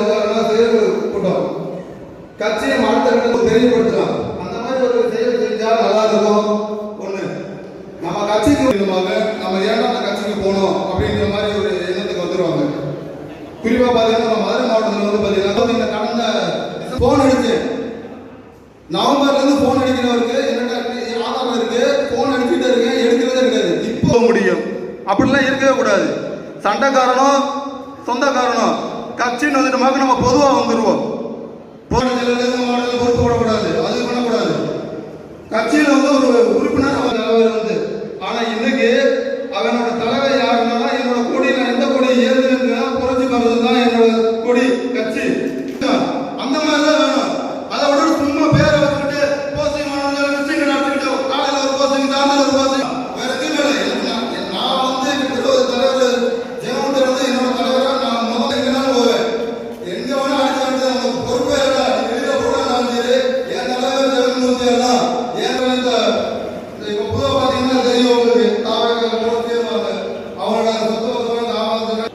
இருக்காருன்னா செயல்கள் கூட்டம் கட்சியை அடுத்த கட்டத்துக்கு தெரியப்படுத்தலாம் அந்த மாதிரி ஒரு செயல் செஞ்சால் நல்லா இருக்கும். ஒண்ணு நம்ம கட்சிக்கு மூலமாக நம்ம ஏன்னா அந்த கட்சிக்கு போகணும் அப்படிங்கிற மாதிரி ஒரு எண்ணத்துக்கு வந்துருவாங்க. குறிப்பா பாத்தீங்கன்னா நம்ம மதுரை மாவட்டத்தில் வந்து பாத்தீங்கன்னா இந்த கடந்த போன் அடிச்சு நவம்பர்ல இருந்து போன் அடிக்கிறவருக்கு என்னடா ஆதாரம் இருக்கு போன் அடிச்சுட்டு இருக்கேன் எடுக்கிறதே கிடையாது இப்போ முடியும். அப்படிலாம் இருக்கவே கூடாது. சண்டைக்காரனும் சொந்தக்காரனும் கட்சின்னு வந்துட்டு நம்ம பொதுவாக வந்துடுவோம் போராட்டத்தில் மாவட்டத்தில் பொறுப்பு அது பண்ணக்கூடாது. கட்சியில் வந்து ஒரு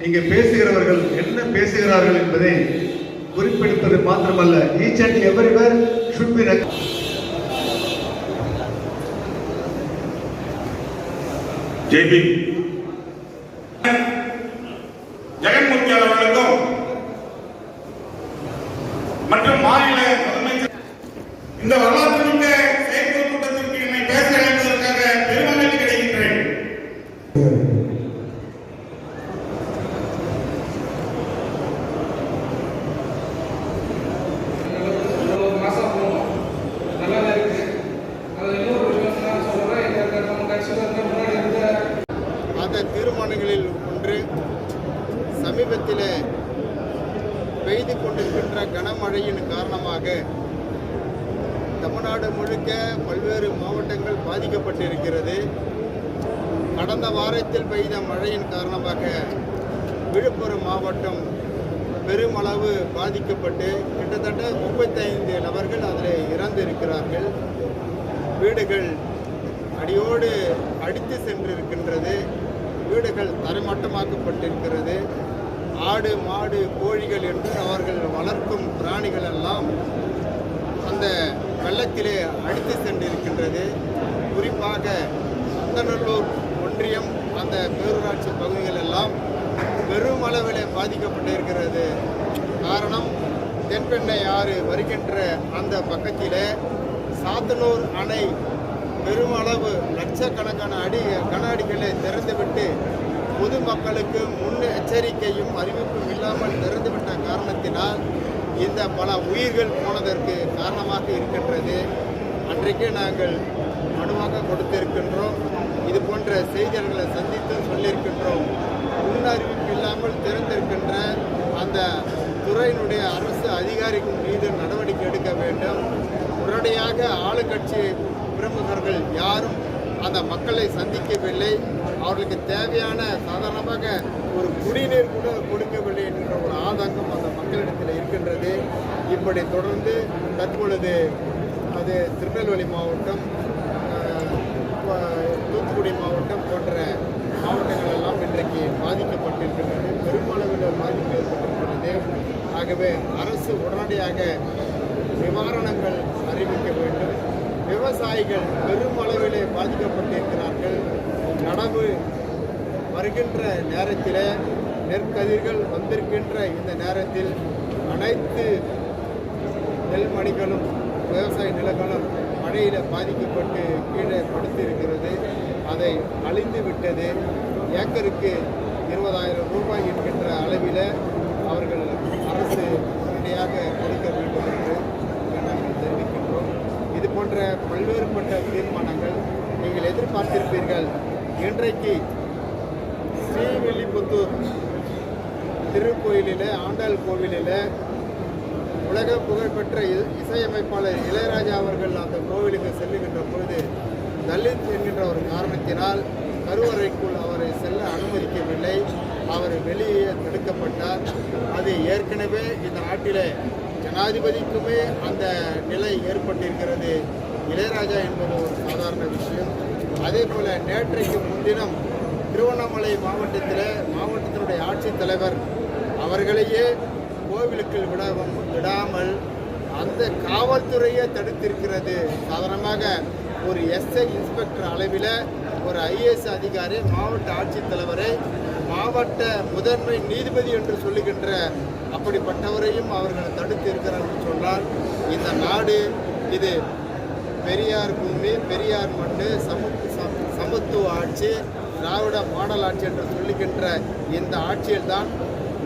இங்கே பேசுகிறவர்கள் என்ன பேசுகிறார்கள் என்பதை குறிப்பிடுப்பது மாத்திரமல்ல. Each and everyone should be J P Jaganmoorthy அவர்களுக்கும் மற்றும் மாநில முதலமைச்சர் இந்த வரலாறு தமிழ்நாடு முழுக்க பல்வேறு மாவட்டங்கள் பாதிக்கப்பட்டிருக்கிறது. கடந்த வாரத்தில் பெய்த மழையின் காரணமாக விழுப்புரம் மாவட்டம் பெருமளவு பாதிக்கப்பட்டு கிட்டத்தட்ட முப்பத்தைந்து நபர்கள் அதில் இறந்திருக்கிறார்கள். வீடுகள் அடியோடு அடித்து சென்றிருக்கின்றது. வீடுகள் தரைமட்டமாக்கப்பட்டிருக்கிறது. ஆடு மாடு கோழிகள் என்று அவர்கள் வளர்க்கும் பிராணிகள் எல்லாம் அந்த வெள்ளத்திலே அடித்து சென்றிருக்கின்றது. குறிப்பாக அந்தநல்லூர் ஒன்றியம் அந்த பேரூராட்சி பகுதிகள் எல்லாம் பெருமளவிலே பாதிக்கப்பட்டிருக்கிறது. காரணம் தென்பெண்ணை ஆறு வருகின்ற அந்த பக்கத்திலே சாத்தனூர் அணை பெருமளவு லட்சக்கணக்கான அடி கன அடிகளை திறந்துவிட்டு பொதுமக்களுக்கு முன் எச்சரிக்கையும் அறிவிப்பும் இல்லாமல் திறந்துவிட்ட காரணத்தினால் இந்த பல உயிர்கள் போனதற்கு காரணமாக இருக்கின்றது. அன்றைக்கே நாங்கள் மனுவாக கொடுத்திருக்கின்றோம். இது போன்ற செய்தியாளர்களை சந்தித்து சொல்லியிருக்கின்றோம். முன் அறிவிப்பு இல்லாமல் திறந்திருக்கின்ற அந்த துறையினுடைய அரசு அதிகாரிகள் மீது நடவடிக்கை எடுக்க வேண்டும். உடனடியாக ஆளுங்கட்சி பிரமுகர்கள் யாரும் அந்த மக்களை சந்திக்கவில்லை. அவர்களுக்கு தேவையான சாதாரணமாக ஒரு குடிநீர் கூட கொடுக்கவில்லை என்கிற ஒரு ஆதங்கம் அந்த மக்களிடத்தில் இருக்கின்றது. இப்படி தொடர்ந்து தற்பொழுது அது திருநெல்வேலி மாவட்டம் தூத்துக்குடி மாவட்டம் போன்ற மாவட்டங்கள் எல்லாம் இன்றைக்கு பாதிக்கப்பட்டிருக்கின்றது. பெருமளவில் பாதிப்பு ஏற்பட்டிருக்கிறது ஆகவே அரசு உடனடியாக நிவாரணங்கள் அறிவிக்க வேண்டும். விவசாயிகள் பெருமளவிலே பாதிக்கப்பட்டிருக்கிறார்கள். நடவு வருகின்ற நேரத்தில் நெற்கதிர்கள் வந்திருக்கின்ற இந்த நேரத்தில் அனைத்து நெல்மணிகளும் விவசாய நிலங்களும் மழையில் பாதிக்கப்பட்டு கீழே படுத்திருக்கிறது. அதை அழிந்து விட்டது. ஏக்கருக்கு இருபதாயிரம் ரூபாய் என்கின்ற அளவில் அவர்கள் அரசு உடனடியாக கொடுக்க வேண்டும் என்று நாங்கள் தெரிவிக்கின்றோம். இது போன்ற பல்வேறுபட்ட தீர்மானங்கள் நீங்கள் எதிர்பார்த்திருப்பீர்கள். இன்றைக்கு ஸ்ரீவில்லிபுத்தூர் திருக்கோயிலில் ஆண்டாள் கோவிலில் உலக புகழ்பெற்ற இ- இசையமைப்பாளர் இளையராஜா அவர்கள் அந்த கோவிலுக்கு செல்லுகின்ற பொழுது தலித் என்கின்ற ஒரு காரணத்தினால் கருவறைக்குள் அவரை செல்ல அனுமதிக்கவில்லை. அவர் வெளியே தடுக்கப்பட்டார். அது ஏற்கனவே இந்த நாட்டிலே ஜனாதிபதிக்குமே அந்த நிலை ஏற்பட்டிருக்கிறது. இளையராஜா என்பது ஒரு சாதாரண விஷயம். அதே போல் நேற்றைக்கு முன்தினம் திருவண்ணாமலை மாவட்டத்தில் மாவட்டத்தினுடைய ஆட்சித்தலைவர் அவர்களையே கோவிலுக்கு விடவும் விடாமல் அந்த காவல்துறையே தடுத்திருக்கிறது. சாதாரணமாக ஒரு எஸ்ஐ இன்ஸ்பெக்டர் அளவில் ஒரு ஐஏஎஸ் அதிகாரி மாவட்ட ஆட்சித்தலைவரை மாவட்ட முதன்மை நீதிபதி என்று சொல்லுகின்ற அப்படிப்பட்டவரையும் அவர்கள் தடுத்து இருக்கிறார்கள் சொன்னால் இந்த நாடு இது பெரியார் பூமி பெரியார் மண்ணு சமத்து சமத்துவ ஆட்சி திராவிட மாடல் ஆட்சி என்று சொல்லுகின்ற இந்த ஆட்சியில்தான்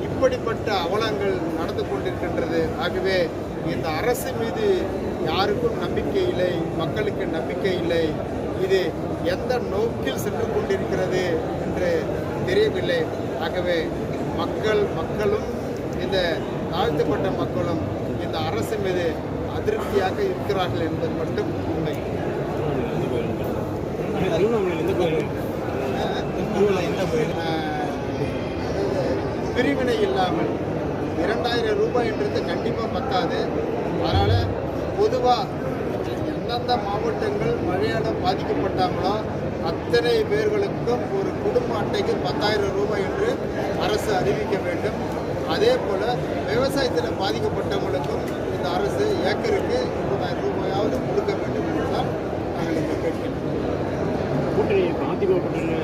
இப்படிப்பட்ட அவலங்கள் நடந்து கொண்டிருக்கின்றது. ஆகவே இந்த அரசு மீது யாருக்கும் நம்பிக்கை இல்லை மக்களுக்கு நம்பிக்கை இல்லை. இது எந்த நோக்கில் சென்று கொண்டிருக்கிறது என்று தெரியவில்லை. ஆகவே மக்கள் மக்களும் இந்த தாழ்த்தப்பட்ட மக்களும் இந்த அரசு மீது அதிருப்தியாக இருக்கிறார்கள் என்பது மட்டும் உண்மை. அஹ், பிரிவினை இல்லாமல் இரண்டாயிரம் ரூபாய்ன்றது கண்டிப்பாக பத்தாது. அதனால் பொதுவாக எந்தெந்த மாவட்டங்கள் மழையால் பாதிக்கப்பட்டாங்களோ அத்தனை பேர்களுக்கும் ஒரு குடும்ப அட்டைக்கு பத்தாயிரம் ரூபாய் என்று அரசு அறிவிக்க வேண்டும். அதே போல் விவசாயத்தில் பாதிக்கப்பட்டவங்களுக்கும் இந்த அரசு ஏக்கருக்கு இருபதாயிரம் ரூபாயாவது கொடுக்க வேண்டும் என்றுதான் நாங்கள் இங்கே கேட்கிறோம். கூட்டணி அதிமுக கூட்டணி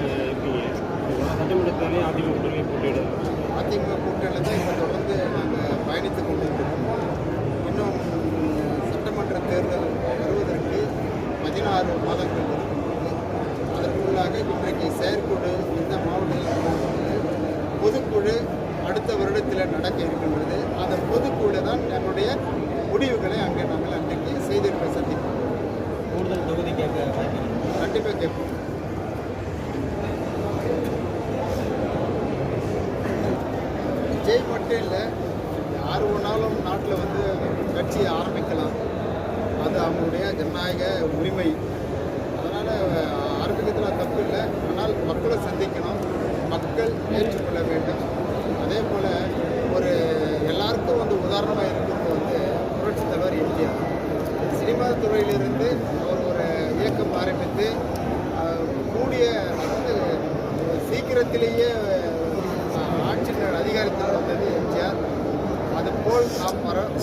சட்டமன்றத்தாலே அதிமுக கூட்டணி போட்டியிடுறாங்க அதிமுக கூட்டணியில் தான் இப்போ தொடர்ந்து நாங்கள் பயணித்து கொண்டிருக்கிறோம். இன்னும் சட்டமன்ற தேர்தல் வருவதற்கு பதினாறு மாதங்கள் இருக்கின்றது. அதற்குள்ளாக இன்றைக்கு செயற்குழு இந்த மாவட்டத்தில். பொதுக்குழு அடுத்த வருடத்தில் நடக்க இருக்கின்றது. அந்த பொதுக்குழு தான் நம்முடைய முடிவுகளை அங்கே நாங்கள் அன்றைக்கு செய்திருக்க சந்திப்போம் கூடுதல் தொகுதி கேட்க கண்டிப்பாக கேட்போம். விஜய் இல்லை. யார் வேணாலும் நாட்டில் வந்து கட்சியை ஆரம்பிக்கலாம். அது அவங்களுடைய ஜனநாயக உரிமை. அதனால் ஆரம்பிக்கிறதுல தப்பு இல்லை. ஆனால் மக்களை சந்திக்கணும். மக்கள் ஏற்றுக்கொள்ள வேண்டும். அதே போல் ஒரு எல்லாருக்கும் வந்து உதாரணமாக இருக்கிறது வந்து புரட்சித் தலைவர் எம்ஜிஆர். சினிமா துறையிலிருந்து அவர் ஒரு இயக்கம் ஆரம்பித்து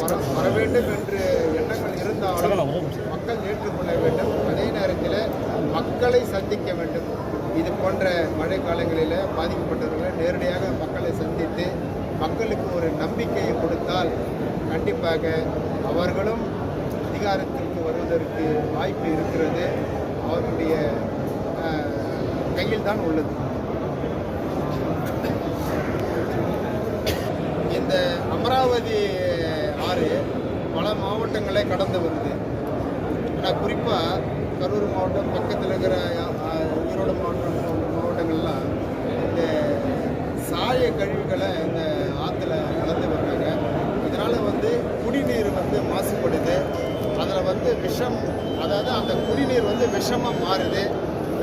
வர வர வேண்டும் என்று எண்ணங்கள் இருந்தாலும் மக்கள் ஏற்றுக்கொள்ள வேண்டும். அதே நேரத்தில் மக்களை சந்திக்க வேண்டும். இது போன்ற மழை காலங்களில் பாதிக்கப்பட்டவர்களை நேரடியாக மக்களை சந்தித்து மக்களுக்கு ஒரு நம்பிக்கையை கொடுத்தால் கண்டிப்பாக அவர்களும் அதிகாரத்திற்கு வருவதற்கு வாய்ப்பு இருக்கிறது. அவர்களுடைய கையில் தான் உள்ளது. இந்த அமராவதி பல மாவட்டங்களை கடந்து வருது. ஆனால் குறிப்பாக கரூர் மாவட்டம் பக்கத்தில் இருக்கிற ஈரோடு மாவட்டம் போன்ற மாவட்டங்கள்லாம் இந்த சாய கழிவுகளை இந்த ஆற்றுல கலந்து வர்றாங்க. இதனால் வந்து குடிநீர் வந்து மாசுபடுது. அதில் வந்து விஷம் அதாவது அந்த குடிநீர் வந்து விஷமாக மாறுது.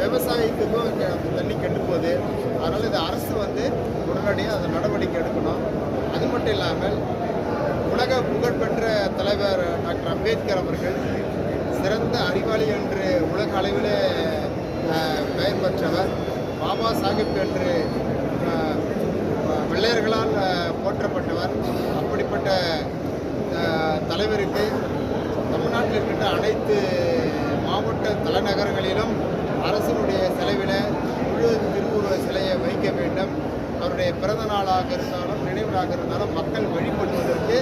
விவசாயத்துக்கும் அந்த தண்ணி கெட்டு போகுது. அதனால் இந்த அரசு வந்து உடனடியாக அந்த நடவடிக்கை எடுக்கணும். அது மட்டும் இல்லாமல் உலக புகழ்பெற்ற தலைவர் டாக்டர் அம்பேத்கர் அவர்கள் சிறந்த அறிவாளி என்று உலக அளவில் பெயர் பெற்றவர். பாபா சாஹிப் என்று வெள்ளையர்களால் போற்றப்பட்டவர். அப்படிப்பட்ட தலைவருக்கு தமிழ்நாட்டில் இருக்கின்ற அனைத்து மாவட்ட தலைநகரங்களிலும் அரசினுடைய செலவில் முழு திருவுருவ சிலையை வைக்க வேண்டும். அவருடைய பிறந்த நாளாக இருந்தாலும் நினைவு நாளாக இருந்தாலும் மக்கள் வழிபடுவதற்கு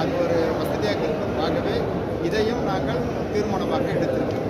அது ஒரு வசதியாக இருக்கும் இதையும் நாங்கள் தீர்மானமாக எடுத்திருக்கிறோம்